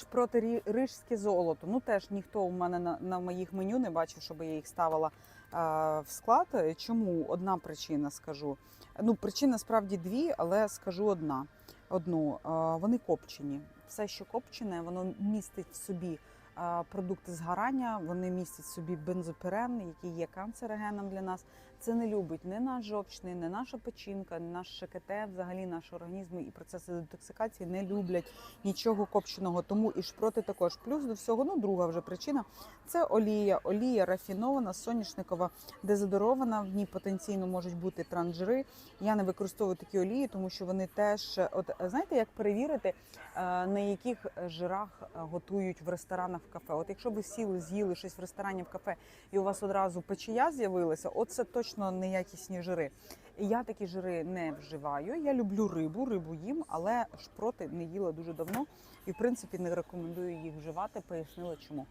Шпроти рі- рижське золото. Ну теж ніхто у мене на, на моїх меню не бачив, щоб я їх ставила е, в склад. Чому одна причина скажу? Ну, причина справді дві, але скажу одна. Одну Е, вони копчені. Все, що копчене, воно містить в собі продукти згорання, вони містять собі бензопірен, який є канцерогеном для нас. Це не любить не наш жовчний, не наша печінка, не наш ШКТ, взагалі наш організм і процеси детоксикації не люблять нічого копченого. Тому і шпроти також. Плюс до всього, ну друга вже причина це олія. Олія рафінована, соняшникова, дезодорована. В ній потенційно можуть бути трансжири. Я не використовую такі олії, тому що вони теж, от знаєте, як перевірити, е, на яких жирах готують в ресторанах кафе. От якщо ви сіли, з'їли щось в ресторані в кафе, і у вас одразу печія з'явилася, от це точно неякісні жири. Я такі жири не вживаю. Я люблю рибу, рибу їм, але шпроти не їла дуже давно і в принципі не рекомендую їх вживати. Пояснила чому.